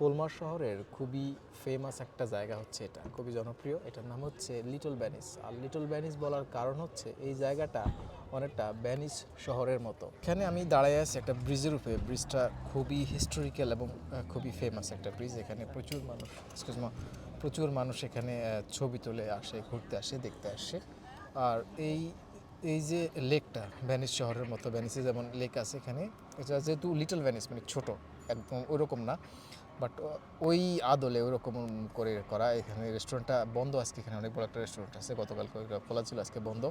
কোলমার শহরের খুবই ফেমাস একটা জায়গা হচ্ছে এটা, খুবই জনপ্রিয়। এটার নাম হচ্ছে লিটল ভ্যানিস আর লিটল ভ্যানিস বলার কারণ হচ্ছে এই জায়গাটা অনেকটা ভ্যানিস শহরের মতো। এখানে আমি দাঁড়ায় আছি একটা ব্রিজের উপরে। ব্রিজটা খুবই হিস্টোরিক্যাল এবং খুবই ফেমাস একটা ব্রিজ এখানে প্রচুর মানুষ প্রচুর মানুষ এখানে ছবি তুলে আসে, ঘুরতে আসে, দেখতে আসে। আর এই এই যে লেকটা ভ্যানিস শহরের মতো ভ্যানিসে যেমন লেক আছে এখানে, এটা যেহেতু লিটল ভ্যানিস মানে ছোট, একদম ওরকম না। বাট ওই আদলে ওরকম করে করা এখানে রেস্টুরেন্টটা বন্ধ। আজকে এখানে অনেক বড় একটা রেস্টুরেন্ট আছে। গতকাল খোলা ছিল, আজকে বন্ধ।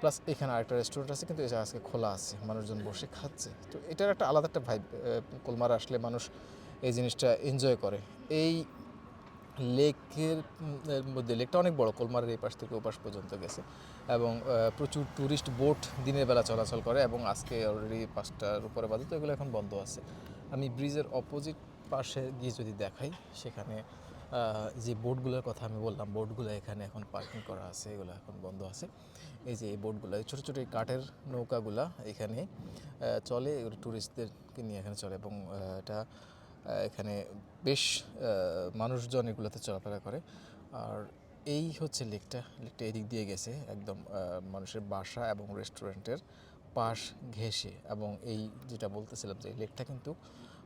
প্লাস এখানে আরেকটা রেস্টুরেন্ট আছে, কিন্তু এটা আজকে খোলা আছে, মানুষজন বসে খাচ্ছে। তো এটার একটা আলাদা একটা ভাইব কলমার আসলে মানুষ এই জিনিসটা এনজয় করে। এই লেকের মধ্যে, লেকটা অনেক বড়, কলমারের এই পাশ থেকে ওপাশ পর্যন্ত গেছে। এবং প্রচুর ট্যুরিস্ট বোট দিনের বেলা চলাচল করে এবং আজকে অলরেডি পাঁচটার উপরে বাজে, তো এগুলো এখন বন্ধ আছে। আমি ব্রিজের অপোজিট পাশে গিয়ে যদি দেখাই, সেখানে যে বোটগুলোর কথা আমি বললাম, বোটগুলো এখানে এখন পার্কিং করা আছে, এগুলো এখন বন্ধ আছে। এই যে এই বোটগুলো, এই ছোটো ছোটো কাঠের নৌকাগুলা এখানে চলে ট্যুরিস্টদেরকে নিয়ে এখানে চলে এবং এটা এখানে বেশ মানুষজন এগুলোতে চলাফেরা করে। আর এই হচ্ছে লেকটা লেকটা এদিক দিয়ে গেছে, একদম মানুষের বাসা এবং রেস্টুরেন্টের পাশ ঘেঁষে এবং এই যেটা বলতেছিলাম যে লেকটা কিন্তু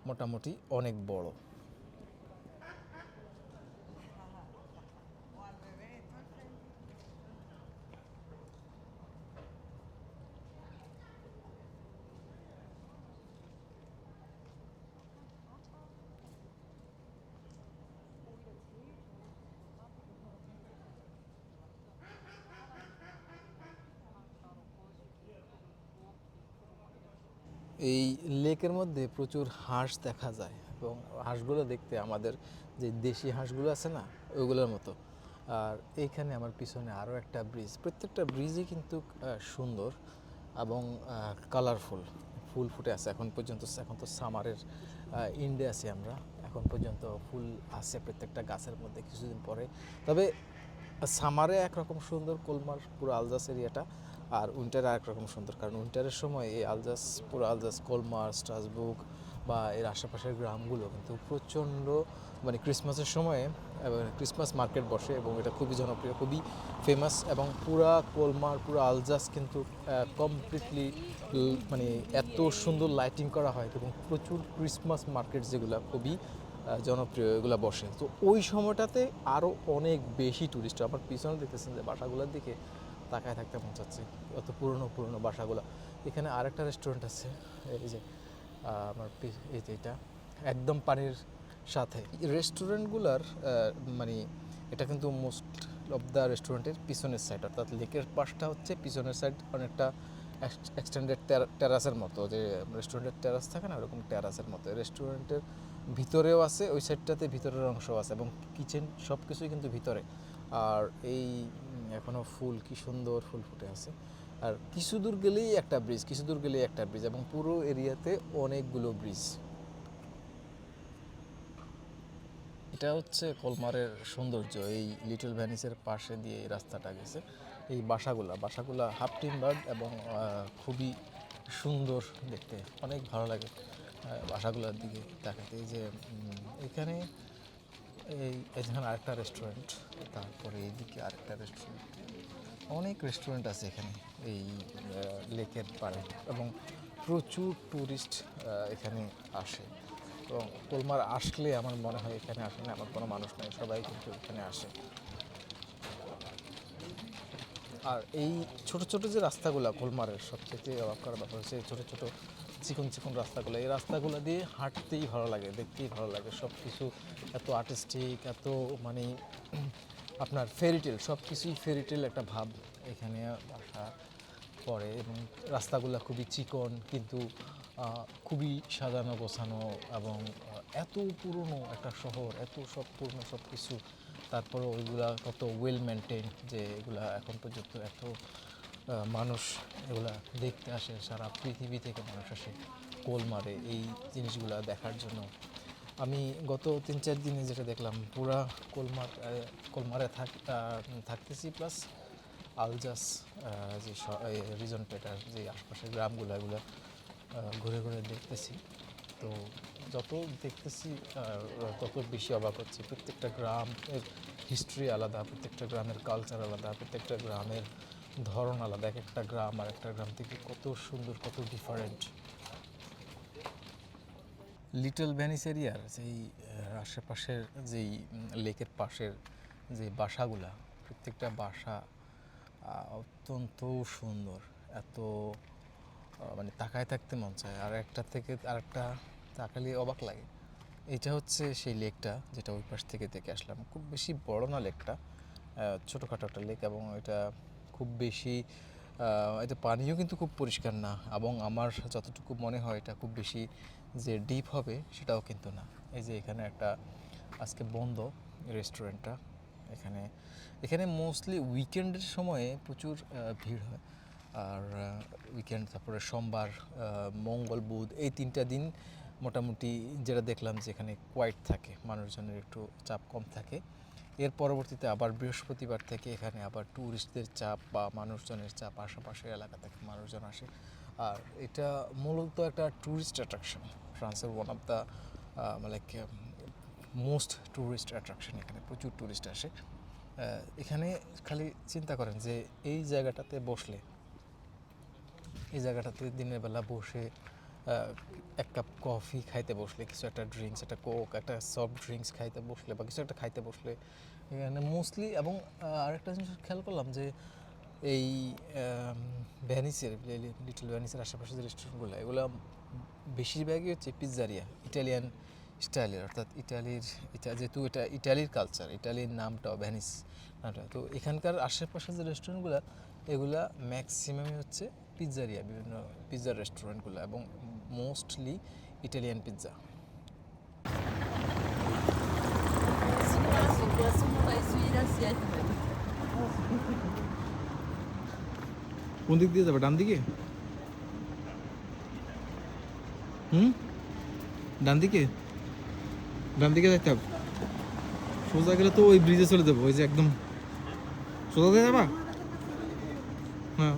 মোটামুটি অনেক বড়। এই লেকের মধ্যে প্রচুর হাঁস দেখা যায় এবং হাঁসগুলো দেখতে আমাদের যে দেশি হাঁসগুলো আছে না, ওইগুলোর মতো। আর এইখানে আমার পিছনে আরও একটা ব্রিজ। প্রত্যেকটা ব্রিজই কিন্তু সুন্দর এবং কালারফুল ফুল ফুটে আছে। এখন পর্যন্ত, এখন তো সামারের ইন্ডে আছি আমরা। এখন পর্যন্ত ফুল আছে প্রত্যেকটা গাছের মধ্যে কিছুদিন পরে। তবে সামারে একরকম সুন্দর কোলমার পুরো আলজাস এরিয়াটা আর উইন্টারে আরেক রকম সুন্দর, কারণ উইন্টারের সময় এই আলজাস, পুরো আলজাস কোলমার, স্ট্রাসবুক বা এর আশেপাশের গ্রামগুলো কিন্তু প্রচণ্ড মানে ক্রিসমাসের সময়ে ক্রিসমাস মার্কেট বসে এবং এটা খুবই জনপ্রিয়, খুবই ফেমাস এবং পুরা কোলমার, পুরো আলজাস কিন্তু কমপ্লিটলি মানে এত সুন্দর লাইটিং করা হয় এবং প্রচুর ক্রিসমাস মার্কেট যেগুলো খুবই জনপ্রিয়, এগুলো বসে। তো ওই সময়টাতে আরও অনেক বেশি টুরিস্ট আমার পিছনে দেখতেছেন যে বাসাগুলোর দিকে তাকায় থাকতে মন চাচ্ছে, অত পুরনো পুরনো বাসাগুলো। এখানে আরেকটা রেস্টুরেন্ট আছে, এই যে আমার এই যে এটা, একদম পানির সাথে। রেস্টুরেন্টগুলার মানে এটা কিন্তু মোস্ট অফ দ্য রেস্টুরেন্টের পিছনের সাইড অর্থাৎ লেকের পাশটা হচ্ছে পিছনের সাইড অনেকটা এক্সটেন্ডেড টেরাসের মতো। যে রেস্টুরেন্টের টেরাস থাকে না, ওরকম টেরাসের মতো। রেস্টুরেন্টের ভিতরেও আছে, ওই সাইডটাতে ভিতরের অংশ আছে এবং কিচেন সব কিছুই কিন্তু ভিতরে। আর এই উম, এখনও ফুল কি সুন্দর ফুল ফুটে আছে। আর কিছু দূর গেলেই একটা ব্রিজ কিছু দূর গেলেই একটা ব্রিজ এবং পুরো এরিয়াতে অনেকগুলো ব্রিজ। এটা হচ্ছে কলমারের সৌন্দর্য এই লিটল ভ্যানিসের পাশে দিয়ে এই রাস্তাটা গেছে। এই বাসাগুলা বাসাগুলা হাফ টিম্বার্ড এবং খুবই সুন্দর দেখতে অনেক ভালো লাগে বাসাগুলোর দিকে তাকাতে। যে এখানে এই এখানে আরেকটা রেস্টুরেন্ট তারপরে এইদিকে আরেকটা রেস্টুরেন্ট অনেক রেস্টুরেন্ট আছে এখানে, এই লেকের পাড়ে এবং প্রচুর ট্যুরিস্ট এখানে আসে। এবং কোলমার আসলে আমার মনে হয় এখানে আসে না আমার কোনো মানুষ নাই, সবাই কিন্তু এখানে আসে। আর এই ছোট ছোট যে রাস্তাগুলো কোলমারের সবচেয়ে অবাক করার ব্যাপার হচ্ছে ছোট ছোট চিকন চিকন রাস্তাগুলো। এই রাস্তাগুলো দিয়ে হাঁটতেই ভালো লাগে, দেখতেই ভালো লাগে। সব কিছু এত আর্টিস্টিক এত মানে আপনার ফেরিটেল সব কিছুই ফেরিটেল একটা ভাব এখানে বাসা পড়ে এবং রাস্তাগুলো খুবই চিকন কিন্তু খুবই সাজানো, গোছানো এবং এত পুরনো একটা শহর, এত সব পুরনো সব কিছু তারপরে ওইগুলা কত ওয়েল মেনটেন যে এগুলা এখন পর্যন্ত এত মানুষ এগুলা দেখতে আসে, সারা পৃথিবী থেকে মানুষ আসে, কোল মারে এই জিনিসগুলা দেখার জন্য। আমি গত তিন চার দিনে যেটা দেখলাম, পুরা কোলমার কোলমারে থাক থাকতেছি প্লাস আলজাস যে রিজনটা এটার যে আশপাশের গ্রামগুলো, এগুলো ঘুরে ঘুরে দেখতেছি। তো যত দেখতেছি তত বেশি অবাক হচ্ছে। প্রত্যেকটা গ্রামের হিস্ট্রি আলাদা, প্রত্যেকটা গ্রামের কালচার আলাদা, প্রত্যেকটা গ্রামের ধরন আলাদা এক একটা গ্রাম আর একটা গ্রাম থেকে কত সুন্দর, কত ডিফারেন্ট লিটল ভ্যানিস এরিয়ার যেই আশেপাশের যেই লেকের পাশের যে বাসাগুলা, প্রত্যেকটা বাসা অত্যন্ত সুন্দর। এত মানে তাকায় থাকতে মন চায়। আর একটা থেকে আরেকটা তাকালে অবাক লাগে। এটা হচ্ছে সেই লেকটা যেটা ওই পাশ থেকে দেখে আসলাম। খুব বেশি বড় না লেকটা ছোটোখাটো একটা লেক এবং এটা খুব বেশি এতে পানিও কিন্তু খুব পরিষ্কার না এবং আমার যতটুকু মনে হয় এটা খুব বেশি যে ডিপ হবে সেটাও কিন্তু না। এই যে এখানে একটা আজকে বন্ধ রেস্টুরেন্টটা এখানে এখানে মোস্টলি উইকেন্ডের সময়ে প্রচুর ভিড় হয়। আর উইকেন্ড তারপরে সোমবার মঙ্গল, বুধ, এই তিনটা দিন মোটামুটি যেটা দেখলাম যে এখানে কোয়াইট থাকে, মানুষজনের একটু চাপ কম থাকে। এর পরবর্তীতে আবার বৃহস্পতিবার থেকে এখানে আবার ট্যুরিস্টদের চাপ বা মানুষজনের চাপ, আশেপাশের এলাকা থেকে মানুষজন আসে। আর এটা মূলত একটা ট্যুরিস্ট অ্যাট্রাকশন ফ্রান্সের one of the like most tourist attraction এখানে প্রচুর ট্যুরিস্ট আসে। এখানে খালি চিন্তা করেন যে এই জায়গাটাতে বসলে, এই জায়গাটাতে দিনের বেলা বসে এক কাপ কফি খাইতে বসলে, কিছু একটা ড্রিঙ্কস একটা কোক একটা সফট ড্রিঙ্কস খাইতে বসলে বা কিছু একটা খাইতে বসলে, এখানে মোস্টলি এবং আরেকটা জিনিস খেয়াল করলাম যে এই ভ্যানিসের লিটল ভ্যানিসের আশেপাশে যে রেস্টুরেন্টগুলো এগুলো বেশিরভাগই হচ্ছে পিৎজারিয়া ইটালিয়ান স্টাইলের অর্থাৎ ইটালির এটা যেহেতু এটা ইটালির কালচার ইটালির নামটাও ভ্যানিস নামটা। তো এখানকার আশেপাশে যে রেস্টুরেন্টগুলো এগুলা ম্যাক্সিমামই হচ্ছে পিৎজারিয়া বিভিন্ন পিৎজার রেস্টুরেন্টগুলো এবং মোস্টলি ইটালিয়ান পিৎজা। কোন দিক দিয়ে যাবে? ডান দিকে? হুম? ডান দিকে? ডান দিকে যাইতে হবে। সোজা গেলে তো ওই ব্রিজে চলে যাব, ওই যে একদম সোজা যাবা? হ্যাঁ.